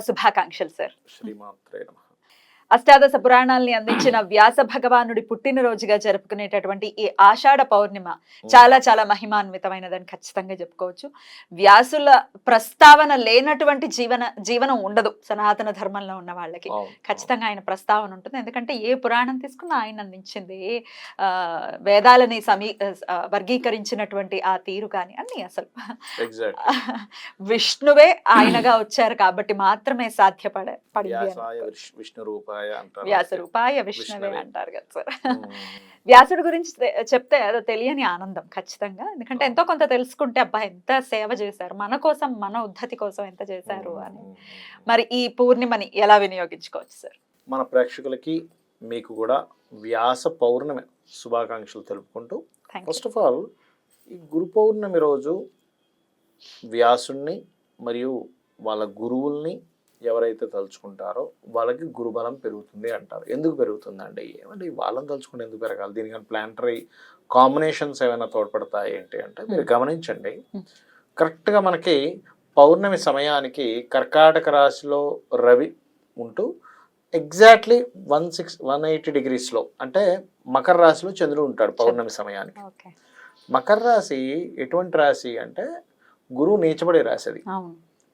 శుభాకాంక్షలు సార్. శ్రీమాత్రే నమః. అష్టాదశ పురాణాల్ని అందించిన వ్యాస భగవానుడి పుట్టినరోజుగా జరుపుకునేటటువంటి ఈ ఆషాఢ పౌర్ణిమ చాలా చాలా మహిమాన్వితమైనదని ఖచ్చితంగా చెప్పుకోవచ్చు. వ్యాసుల ప్రస్తావన లేనటువంటి జీవన జీవనం ఉండదు సనాతన ధర్మంలో ఉన్న వాళ్ళకి. ఖచ్చితంగా ఆయన ప్రస్తావన ఉంటుంది. ఎందుకంటే ఏ పురాణం తీసుకున్నా ఆయన అందించింది. ఆ, వేదాలని సమీ వర్గీకరించినటువంటి ఆ తీరు కానీ అన్ని అసలు. విష్ణువే ఆయనగా వచ్చారు కాబట్టి మాత్రమే సాధ్యపడ పడింది అని. వ్యాసాయ విష్- విష్ణు రూపాయ అంటారు. వ్యాస రూపాయ విష్ణువే. అంటారు కదా సార్. వ్యాసుడి గురించి చెప్తే అదో తెలియని ఆనందం ఖచ్చితంగా. ఎందుకంటే ఎంతో కొంత తెలుసుకుంటే అబ్బా ఎంత సేవ చేశారు. మన కోసం మన ఉద్ధతి కోసం ఎంత చేశారు అని. మరి ఈ పూర్ణిమని ఎలా వినియోగించుకోవచ్చు సార్? మన ప్రేక్షకులకి మీకు కూడా వ్యాస పౌర్ణమి శుభాకాంక్షలు తెలుపుకుంటూ ఫస్ట్ ఆఫ్ ఆల్ ఈ గురు పౌర్ణమి రోజు వ్యాసుణ్ణి మరియు వాళ్ళ గురువుల్ని ఎవరైతే తలుచుకుంటారో వాళ్ళకి గురుబలం పెరుగుతుంది అంటారు. ఎందుకు పెరుగుతుందండి? ఏమంటే వాళ్ళని తలుచుకుంటే ఎందుకు పెరగాలి? దీనికని ప్లాంటరీ కాంబినేషన్స్ ఏమైనా తోడ్పడతాయి ఏంటి అంటే మీరు Hmm. గమనించండి. Hmm. కరెక్ట్గా మనకి పౌర్ణమి సమయానికి కర్కాటక రాశిలో రవి ఉంటూ exactly one six one eighty డిగ్రీస్లో అంటే మకర రాశిలో చంద్రుడు ఉంటాడు పౌర్ణమి సమయానికి. మకర రాశి ఎటువంటి రాశి అంటే గురువు నీచబడే రాశి అది.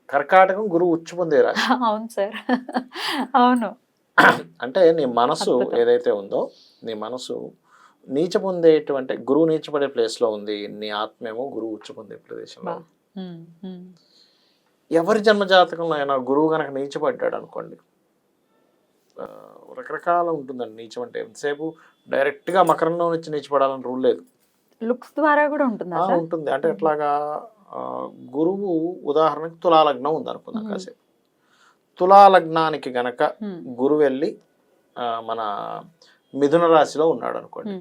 కర్కాటకం గురువు ఉచ్చు పొందే రాశి అవును సార్. అవును. అంటే నీ మనసు. ఏదైతే ఉందో నీ మనసు నీచ పొందేటువంటి గురువు నీచపడే ప్లేస్లో ఉంది నీ ఆత్మేమో గురువు ఉచ్చు పొందే ప్రదేశంలో. ఎవరి జన్మజాతకంలో అయినా గురువు కనుక నీచపడ్డాడు అనుకోండి రకరకాల ఉంటుందండి నీచం అంటే. ఎంతసేపు డైరెక్ట్గా మకరంలో నుంచి నీచపడాలని రూల్ లేదు. లుక్స్ ద్వారా కూడా ఉంటుందా ఉంటుంది. అంటే ఎట్లాగా గురువు ఉదాహరణకి తులాలగ్నం ఉంది అనుకుందాం మ్మ్. కాసేపు తులాలగ్నానికి గనక గురువు వెళ్ళి మన మిథున రాశిలో ఉన్నాడు అనుకోండి.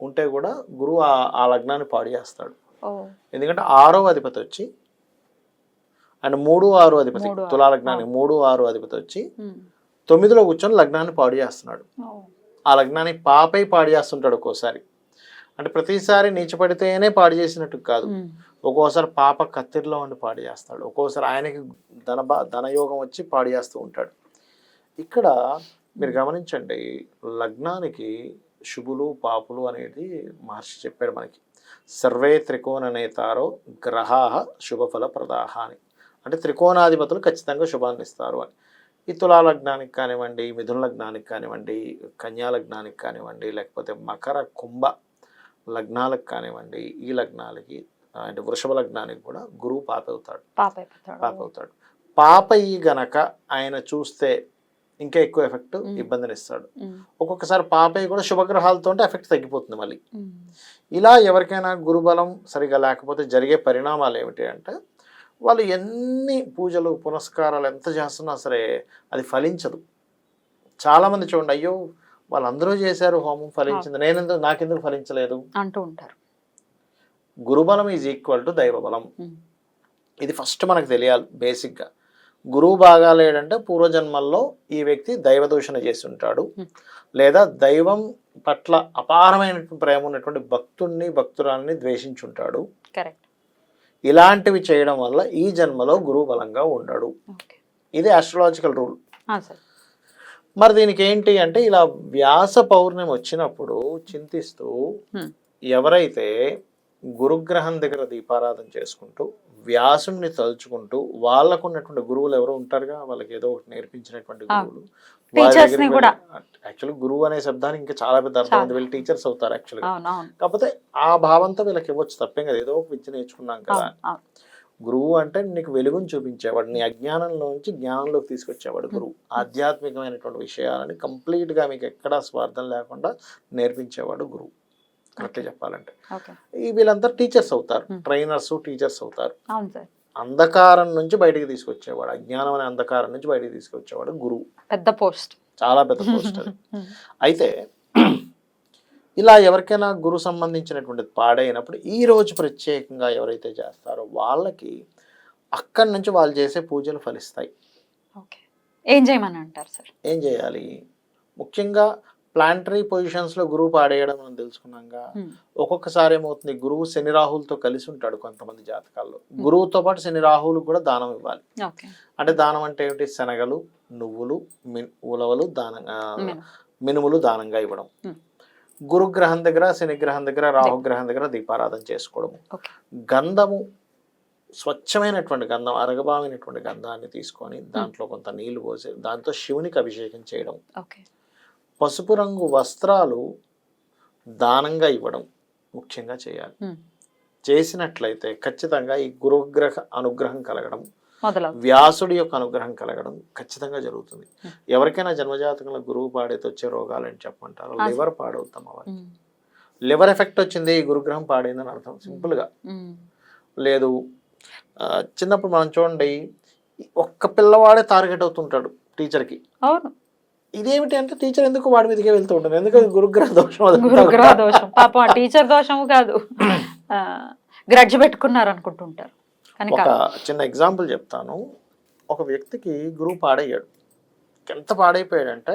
ఉంటే కూడా గురువు ఆ లగ్నాన్ని పాడు చేస్తాడు ఎందుకంటే ఆరో అధిపతి వచ్చి అండ్ మూడు ఆరు అధిపతి. తులాలగ్నానికి మూడు ఆరు అధిపతి వచ్చి. తొమ్మిదిలో కూర్చొని లగ్నాన్ని పాడు చేస్తున్నాడు. ఆ లగ్నాన్ని పాపై పాడు చేస్తుంటాడు ఒక్కోసారి అంటే ప్రతిసారి నీచపడితేనే పాడు చేసినట్టు కాదు. ఒక్కోసారి పాప కత్తిరిలో ఉండి పాడు చేస్తాడు. ఒక్కోసారి ఆయనకి ధన ధనయోగం వచ్చి పాడు చేస్తూ ఉంటాడు. ఇక్కడ మీరు గమనించండి లగ్నానికి శుభులు పాపులు అనేది మహర్షి చెప్పాడు మనకి. సర్వే త్రికోణ నేతారో గ్రహా శుభఫల ప్రదాహ అని. అంటే త్రికోణాధిపతులు ఖచ్చితంగా శుభాన్ని ఇస్తారు అని. ఈ తులా లగ్నానికి కానివ్వండి మిథున లగ్నానికి కానివ్వండి కన్యా లగ్నానికి కానివ్వండి లేకపోతే మకర కుంభ లగ్నాలకు కానివ్వండి ఈ లగ్నాలకి అంటే వృషభ లగ్నానికి కూడా గురువు పాప అవుతాడు పాప అవుతాడు గనక ఆయన చూస్తే ఇంకా ఎక్కువ ఎఫెక్ట్. ఇబ్బందిని ఇస్తాడు ఒక్కొక్కసారి పాపయ్య కూడా శుభగ్రహాలతో ఎఫెక్ట్ తగ్గిపోతుంది మళ్ళీ. ఇలా ఎవరికైనా గురుబలం సరిగా లేకపోతే జరిగే పరిణామాలు ఏమిటి అంటే వాళ్ళు ఎన్ని పూజలు పునస్కారాలు ఎంత చేస్తున్నా సరే అది ఫలించదు. చాలామంది చూడండి అయ్యో వాళ్ళందరూ చేశారు హోమం ఫలించింది. నేనెందుకు నాకెందుకు ఫలించలేదు? అంటూ ఉంటారు. గురుబలం ఈజ్ ఈక్వల్ టు దైవబలం. ఉమ్. ఇది ఫస్ట్ మనకు తెలియాలి బేసిక్గా గురువు బాగాలేడంటే పూర్వజన్మల్లో ఈ వ్యక్తి దైవ దూషణ చేసి ఉంటాడు Hmm. లేదా దైవం పట్ల అపారమైన ప్రేమ ఉన్నటువంటి భక్తుణ్ణి భక్తురాల్ని ద్వేషించుంటాడు. కరెక్ట్ ఇలాంటివి చేయడం వల్ల ఈ జన్మలో గురువు బలంగా ఉండడు. ఇది ఆస్ట్రలాజికల్ రూల్ మరి దీనికి ఏంటి అంటే ఇలా వ్యాస పౌర్ణమి వచ్చినప్పుడు చింతిస్తూ Hmm. ఎవరైతే గురుగ్రహం దగ్గర దీపారాధన చేసుకుంటూ వ్యాసుని తలుచుకుంటూ వాళ్ళకు ఉన్నటువంటి గురువులు ఎవరో ఉంటారుగా వాళ్ళకి ఏదో ఒకటి నేర్పించినటువంటి. గురువులు. యాక్చువల్లీ గురువు అనే శబ్దానికి ఇంకా చాలా పెద్ద అర్థం ఉంది. వీళ్ళు టీచర్స్ అవుతారు యాక్చువల్గా కాకపోతే ఆ భావంతో వీళ్ళకి ఇవ్వచ్చు తప్పేం కదా. ఏదో ఒక విద్య నేర్చుకున్నాం కదా. గురువు అంటే నీకు వెలుగుని చూపించేవాడు నీ అజ్ఞానంలో నుంచి జ్ఞానంలోకి తీసుకొచ్చేవాడు గురువు. ఆధ్యాత్మికమైనటువంటి విషయాలని complete గా మీకు ఎక్కడా స్వార్థం లేకుండా నేర్పించేవాడు గురువు. కరెక్ట్ చెప్పాలంటే. వీళ్ళంతా టీచర్స్ అవుతారు. ట్రైనర్స్ టీచర్స్ అవుతారు. అంధకారం నుంచి బయటికి తీసుకొచ్చేవాడు అజ్ఞానం అనే అంధకారం నుంచి బయటికి తీసుకొచ్చేవాడు గురువు. పెద్ద పోస్ట్. చాలా పెద్ద పోస్ట్ అది. అయితే ఇలా ఎవరికైనా గురు సంబంధించినటువంటి పాడైనప్పుడు ఈ రోజు ప్రత్యేకంగా ఎవరైతే చేస్తారో వాళ్ళకి అక్కడి నుంచి వాళ్ళు చేసే పూజలు ఫలిస్తాయి. ఏం చేయమని అంటారు సార్? ఏం చేయాలి? ముఖ్యంగా ప్లాంటరీ పొజిషన్స్లో గురువు పాడేయడం మనం తెలుసుకున్నాగా. ఒక్కొక్కసారి ఏమవుతుంది? గురువు శని రాహులతో కలిసి ఉంటాడు కొంతమంది జాతకాల్లో. గురువుతో పాటు శని రాహువులకు కూడా దానం ఇవ్వాలి. అంటే దానం అంటే ఏమిటి? శనగలు నువ్వులు మిన్ ఉలవలు దానం. మినుములు దానంగా ఇవ్వడం. Hmm. గురుగ్రహం దగ్గర శనిగ్రహం దగ్గర రాహుగ్రహం దగ్గర దీపారాధన చేసుకోవడము. గంధము స్వచ్ఛమైనటువంటి గంధం అరగబామైనటువంటి గంధాన్ని తీసుకొని దాంట్లో కొంత నీళ్ళు పోసి దాంతో శివునికి అభిషేకం చేయడం. పసుపు రంగు వస్త్రాలు దానంగా ఇవ్వడం ముఖ్యంగా చేయాలి. చేసినట్లయితే ఖచ్చితంగా ఈ గురుగ్రహ అనుగ్రహం కలగడం వ్యాసుడి యొక్క అనుగ్రహం కలగడం ఖచ్చితంగా జరుగుతుంది. ఎవరికైనా జన్మజాతకంలో గురువు పాడైతే వచ్చే రోగాలు అని చెప్పమంటారు. ఆ. లివర్ పాడవుతాం ఉమ్, లివర్ ఎఫెక్ట్ వచ్చింది ఈ గురుగ్రహం పాడైందని అర్థం సింపుల్గా లేదు చిన్నప్పుడు మనం చూడండి ఒక్క పిల్లవాడే టార్గెట్ అవుతుంటాడు టీచర్కి. అవును. ఇదేమిటి అంటే టీచర్ ఎందుకు వాడి మీదకే వెళ్తూ ఉంటుంది? ఎందుకంటే గురుగ్రహ దోషం గురుగ్రహ. దోషం. పాపం టీచర్ దోషము కాదు. గ్రడ్జ్ పెట్టుకున్నారు అనుకుంటుంటారు ఒక చిన్న ఎగ్జాంపుల్ చెప్తాను. ఒక వ్యక్తికి గురువు పాడయ్యాడు. ఎంత పాడైపోయాడంటే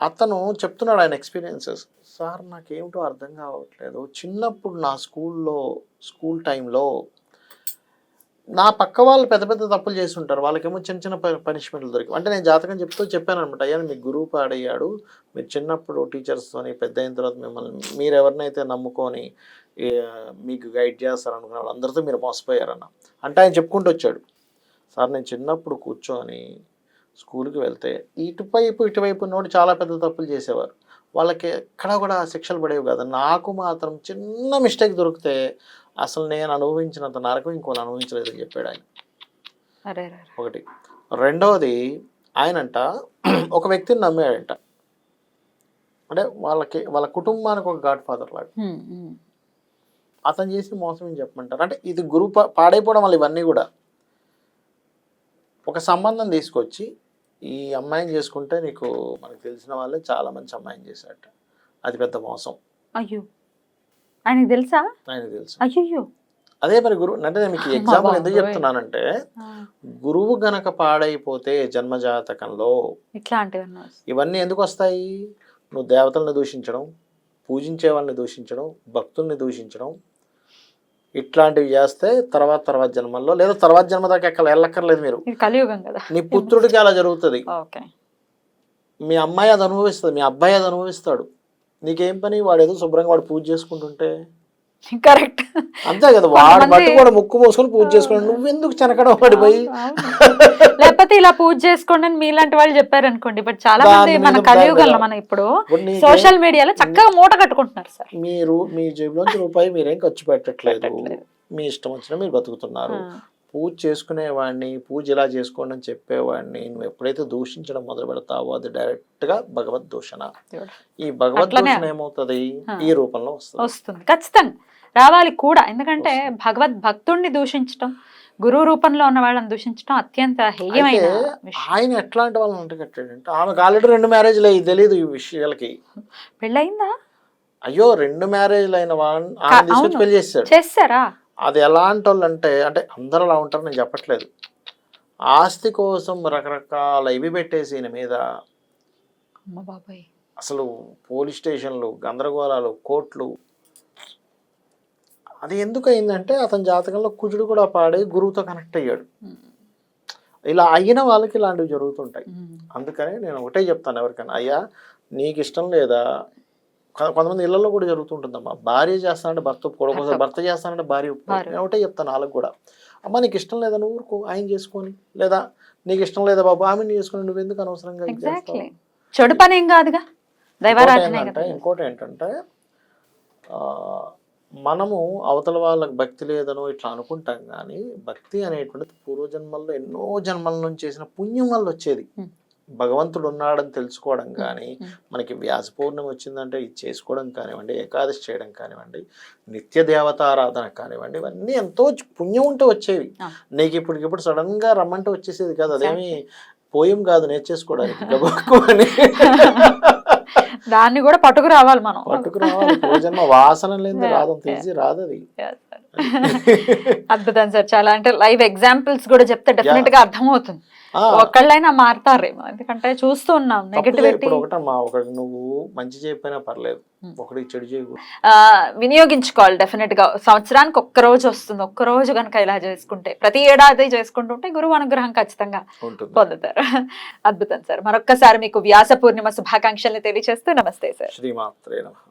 అతను చెప్తున్నాడు ఆయన ఎక్స్పీరియన్సెస్ సార్ నాకేమిటో అర్థం కావట్లేదు. చిన్నప్పుడు నా స్కూల్లో స్కూల్ టైంలో నా పక్క వాళ్ళు పెద్ద పెద్ద తప్పులు చేసి ఉంటారు. వాళ్ళకేమో చిన్న చిన్న పనిష్మెంట్లు దొరికి అంటే నేను జాతకం చెప్తూ చెప్పాను అనమాట అయ్యా మీ గురువు పాడయ్యాడు. మీరు చిన్నప్పుడు టీచర్స్తోని పెద్ద అయిన తర్వాత మిమ్మల్ని మీరు ఎవరినైతే నమ్ముకొని మీకు గైడ్ చేస్తారు అనుకున్న వాళ్ళందరితో మీరు మోసపోయారన్న. అంటే ఆయన చెప్పుకుంటూ వచ్చాడు సార్ నేను చిన్నప్పుడు కూర్చొని స్కూల్కి వెళ్తే ఇటువైపు ఇటువైపు నోటి చాలా పెద్ద తప్పులు చేసేవారు. వాళ్ళకి ఎక్కడ కూడా శిక్షలు పడేవి కాదు. నాకు మాత్రం చిన్న మిస్టేక్ దొరికితే అసలు నేను అనుభవించినంత నరకం ఇంకోని అనుభవించలేదని చెప్పాడు ఆయన. ఒకటి. రెండవది ఆయనంట ఒక వ్యక్తిని నమ్మాడంట. అంటే వాళ్ళకి వాళ్ళ కుటుంబానికి ఒక గాడ్ ఫాదర్ లాగా అతను చేసిన మోసం ఏం చెప్పమంటారు? అంటే ఇది గురు పా- పాడైపోవడం వల్ల ఇవన్నీ కూడా. ఒక సంబంధం తీసుకొచ్చి ఈ అమ్మాయిని చేసుకుంటే నీకు మనకు తెలిసిన వాళ్ళే చాలా మంచి అమ్మాయిని చేశారట. అది పెద్ద మోసం. అయ్యో. ఆయనకి తెలుసా? అయ్యో అదే మరి గురువు అంటే నేను మీకు ఎగ్జాంపుల్ ఎందుకు. చెప్తున్నానంటే గురువు గనక పాడైపోతే జన్మజాతకంలో వస్తాయి. ఇవన్నీ ఎందుకు వస్తాయి? నువ్వు దేవతల్ని దూషించడం పూజించే వాళ్ళని దూషించడం భక్తుల్ని దూషించడం ఇట్లాంటివి చేస్తే తర్వాత తర్వాత జన్మల్లో లేదా తర్వాత జన్మ దాకా ఎక్కడ వెళ్ళక్కర్లేదు మీరు. కలియుగం కదా. నీ పుత్రుడికి అలా జరుగుతుంది. మీ అమ్మాయి అది అనుభవిస్తుంది మీ అబ్బాయి అది అనుభవిస్తాడు. నీకేం పని? వాడు ఏదో శుభ్రంగా వాడు పూజ చేసుకుంటుంటే. కరెక్ట్. అంతే కదా వాడు బట్టి వాడు ముక్కు మూసుకొని పూజ చేసుకున్నాడు. నువ్వెందుకు చెనకడం వాడి పోయి? లేకపోతే ఇలా పూజ చేసుకోండి అని మీలాంటి వాళ్ళు చెప్పారు అనుకోండి బట్ చాలా మంది మన కలియుగంలో మనం ఇప్పుడు సోషల్ మీడియాలో చక్కగా మూట కట్టుకుంటున్నారు సార్. మీరు మీ జేబులోంచి రూపాయి మీరేం ఖర్చు పెట్టట్లేదు. మీ ఇష్టం వచ్చిన మీరు బతుకుతున్నారు. పూజ చేసుకునేవాడిని పూజ ఇలా చేసుకోండి అని చెప్పేవాడిని నువ్వు ఎప్పుడైతే దూషించడం మొదలు పెడతావో అది డైరెక్ట్గా భగవద్ దూషణ. ఈ భగవద్. దూషణ ఏమవుతుంది. ఈ రూపంలో వస్తుంది. వస్తుంది. ఖచ్చితంగా. రావాలి కూడా. ఎందుకంటే భగవద్ భక్తుడిని దూషించటం గురువు రూపంలో ఉన్న వాళ్ళని దూషించటం అత్యంత హేయమైన ఆయన ఎట్లాంటి వాళ్ళని అంటగట్టాడంటే ఆమెకు ఆల్రెడీ రెండు మ్యారేజ్లు అయ్యి తెలియదు ఈ విషయాలకి. పెళ్ళయిందా? అయ్యో రెండు మ్యారేజ్లు అయిన వాళ్ళని. పెళ్ళి చేశాడు. చేస్తారా అది ఎలాంటి వాళ్ళు అంటే అంటే అందరూ అలా ఉంటారు నేను చెప్పట్లేదు. ఆస్తి కోసం రకరకాల ఇవి పెట్టేసి ఈయన మీద బాబాయ్. అసలు పోలీస్ స్టేషన్లు గందరగోళాలు కోర్టులు. అది ఎందుకు అయిందంటే అతని జాతకంలో కుజుడు కూడా పాడి గురువుతో కనెక్ట్ అయ్యాడు. ఇలా అయిన వాళ్ళకి ఇలాంటివి జరుగుతుంటాయి. అందుకని నేను ఒకటే చెప్తాను ఎవరికైనా అయ్యా నీకు ఇష్టం లేదా? కొంతమంది ఇళ్ళలో కూడా జరుగుతుంటుందమ్మా. భార్య చేస్తానంటే భర్త ఒప్పుకోవడం భర్త చేస్తానంటే భార్య ఒప్పుకోవడం. నేను ఒకటే చెప్తాను వాళ్ళకి కూడా. అమ్మ నీకు ఇష్టం లేదా నువ్వు ఊరుకో ఆయన చేసుకొని. లేదా నీకు ఇష్టం లేదా బాబు ఆమెను చేసుకొని నువ్వు ఎందుకు అనవసరంగా చెడు పని ఏం కాదుగా? దైవారాధనే ఇంకోటి ఏంటంటే ఆ, మనము అవతల వాళ్ళకి భక్తి లేదనో ఇట్లా అనుకుంటాం కానీ భక్తి అనేటువంటిది పూర్వజన్మల్లో ఎన్నో జన్మల నుంచి చేసిన పుణ్యం వల్ల వచ్చేది. భగవంతుడు ఉన్నాడని తెలుసుకోవడం కానీ. మనకి వ్యాస పౌర్ణమి వచ్చిందంటే ఇది చేసుకోవడం కానివ్వండి ఏకాదశి చేయడం కానివ్వండి నిత్య దేవతారాధన కానివ్వండి ఇవన్నీ ఎంతో పుణ్యం ఉంటే వచ్చేవి. నీకు ఇప్పటికిప్పుడు సడన్గా రమ్మంటే వచ్చేసేది కాదు. అదేమి పోయం కాదు నేర్చేసుకోవడానికి. దాన్ని కూడా పట్టుకు రావాలి మనం. పట్టుకు రావాలి. వాసన లేదు రాదు. ఈజీ రాదు అది. అద్భుతం సార్ చాలా అంటే లైవ్ ఎగ్జాంపుల్స్ కూడా చెప్తే డెఫినెట్గా అర్థమవుతుంది. ఆ, ఒక్కళ్ళైనా మారుతారేమో. ఎందుకంటే చూస్తూ ఉన్నాం నెగటివిటీ ఒకటమ్మా ఒకటి నువ్వు మంచి చేయకపోయినా పర్లేదు. ఒకటి చెడు చేయకూడదు. వినియోగించుకోవాలి డెఫినెట్గా. సంవత్సరానికి ఒక్క రోజు వస్తుంది. ఒక్క రోజు కనుక ఇలా చేసుకుంటే ప్రతి ఏడాది చేసుకుంటుంటే గురువు అనుగ్రహం ఖచ్చితంగా పొందుతారు. అద్భుతం సార్. మరొక్కసారి మీకు వ్యాస పూర్ణిమ శుభాకాంక్షల్ని తెలియజేస్తూ నమస్తే సార్. శ్రీమాత్రే నమః.